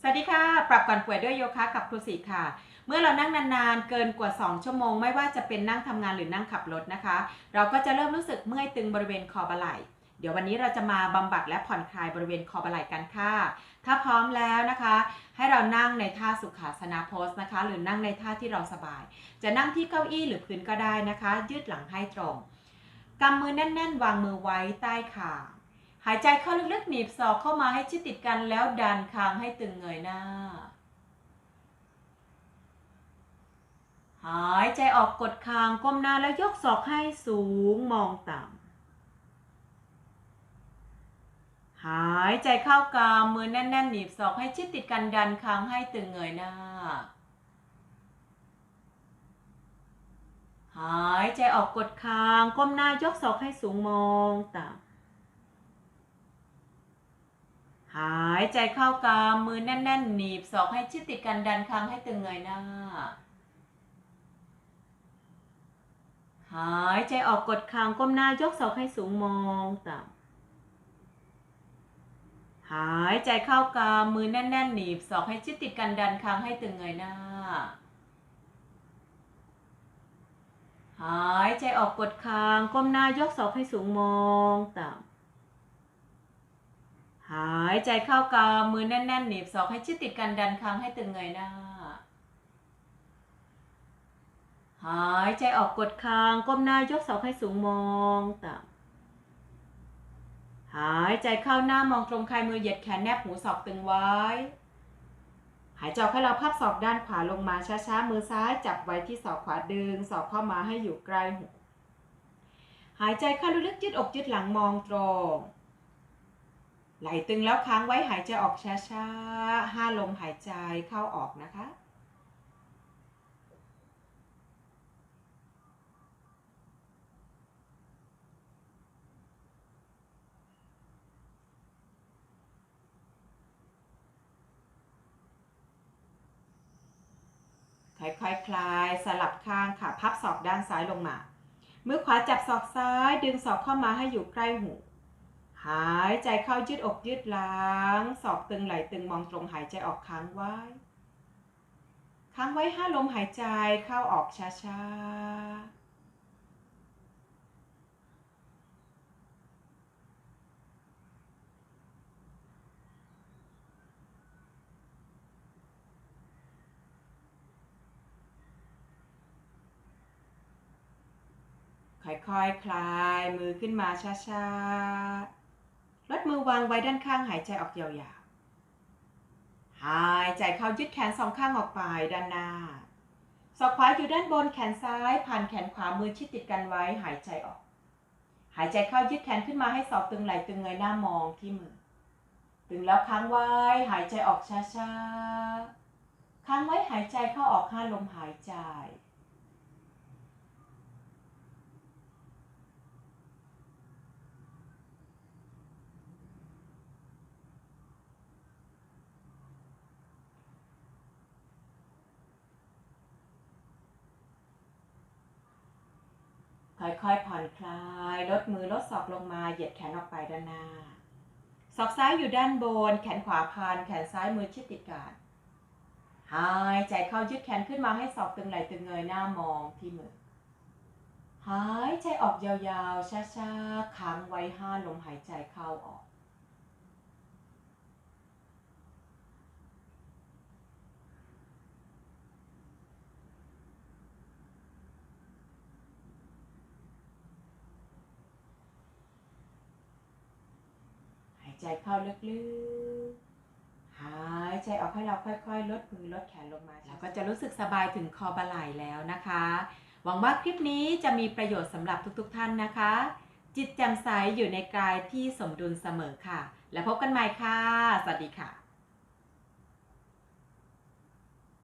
สวัสดีค่ะ ปรับก่อนป่วยด้วยโยคะกับครูสีค่ะ เมื่อเรานั่งนานๆ เกินกว่า 2 ชั่วโมง ไม่ว่าจะเป็นนั่งทำงานหรือนั่งขับรถนะคะ เราก็จะเริ่มรู้สึกเมื่อยตึงบริเวณคอบ่าไหล่ เดี๋ยววันนี้เราจะมาบำบัดและผ่อนคลายบริเวณคอบ่าไหล่กันค่ะ ถ้าพร้อมแล้วนะคะ ให้เรานั่งในท่าสุขาสนาโพสนะคะ หรือนั่งในท่าที่เราสบาย จะนั่งที่เก้าอี้หรือพื้นก็ได้นะคะ ยืดหลังให้ตรงกำมือแน่น ๆ วางมือไว้ใต้คาง หายใจเข้าลึกๆ หนีบศอกเข้ามาให้ชิดติดกันแล้วดันคางให้ตึงเงยหน้า หายใจออกกดคางก้มหน้าแล้วยกศอกให้สูงมองต่ำ หายใจเข้ากามมือแน่นๆ หนีบศอกให้ชิดติดกันดันคางให้ตึงเงยหน้า หายใจออกกดคางก้มหน้ายกศอกให้สูงมองต่ำ หายใจเข้ากามมือแน่น ๆ หนีบศอกให้ชิดติดกันดันคางให้ตึงเงยหน้า หายใจออกกดคางก้มหน้ายกศอกให้สูงมองต่ำหายใจเข้ากามมือแน่น ๆ หนีบศอกให้ชิดติดกันดันคางให้ตึงเงยหน้า หายใจออกกดคางก้มหน้ายกศอกให้สูงมองต่ำ หายใจเข้ากามือแน่นๆหนีบศอกให้ชิดติดกันดันคางให้ตึงเงยหน้า หายใจออกกดคางก้มหน้ายกศอกให้สูงมองต่ำหายใจเข้าหน้ามองตรงคายมือเหยียดแขนแนบหูศอกตึงไว้ หายใจออกให้เราพับศอกด้านขวาลงมาช้าๆมือซ้ายจับไว้ที่ศอกขวาดึงศอกเข้ามาให้อยู่ใกล้หูหายใจเข้าลึกๆยืดอกยืดหลังมองตรง ไหลตึงแล้วค้างไว้หายใจออกช้าๆห้าลมหายใจเข้าออกนะคะ ค่อยๆคคลายสลับข้างค่ะ พับศอกด้านซ้ายลงมา มือขวาจับศอกซ้าย ดึงศอกเข้ามาให้อยู่ใกล้หู หายใจเข้ายืดอกยืดหลังศอกตึงไหลตึงมองตรงหายใจออกค้างไว้ ค้างไว้ห้าลมหายใจเข้าออกช้าๆค่อยๆคคลายมือขึ้นมาช้าๆ ลดมือวางไว้ด้านข้างหายใจออกยาวๆ หายใจเข้ายืดแขนสองข้างออกไปด้านหน้าศอกขวาอยู่ด้านบนแขนซ้ายผ่านแขนขวามือชิดติดกันไว้หายใจออก หายใจเข้ายืดแขนขึ้นมาให้ศอกตึงไหล่ตึงเงยหน้ามองที่มือ ตึงแล้วค้างไว้หายใจออกช้าๆ ค้างไว้หายใจเข้าออกห้าลมหายใจ ค่อยๆผ่อนคลาย ลดมือลดศอกลงมา เหยียดแขนออกไปด้านหน้า ศอกซ้ายอยู่ด้านบน แขนขวาพานแขนซ้ายมือชิดติดกันหายใจเข้ายืดแขนขึ้นมาให้ศอกตึงไหล่ตึงเงยหน้ามองที่มือ หายใจออกยาวๆ ช้าๆ ค้างไว้ห้าลมหายใจเข้าออก ใจเข้าลึกๆ หายใจออกให้เราค่อยๆ ลดมือลดแขนลงมา เราก็จะรู้สึกสบายถึงคอบาไหล่แล้วนะคะ หวังว่าคลิปนี้จะมีประโยชน์สำหรับทุกๆท่านนะคะ จิตแจ่มใสอยู่ในกายที่สมดุลเสมอค่ะ แล้วพบกันใหม่ค่ะ สวัสดีค่ะ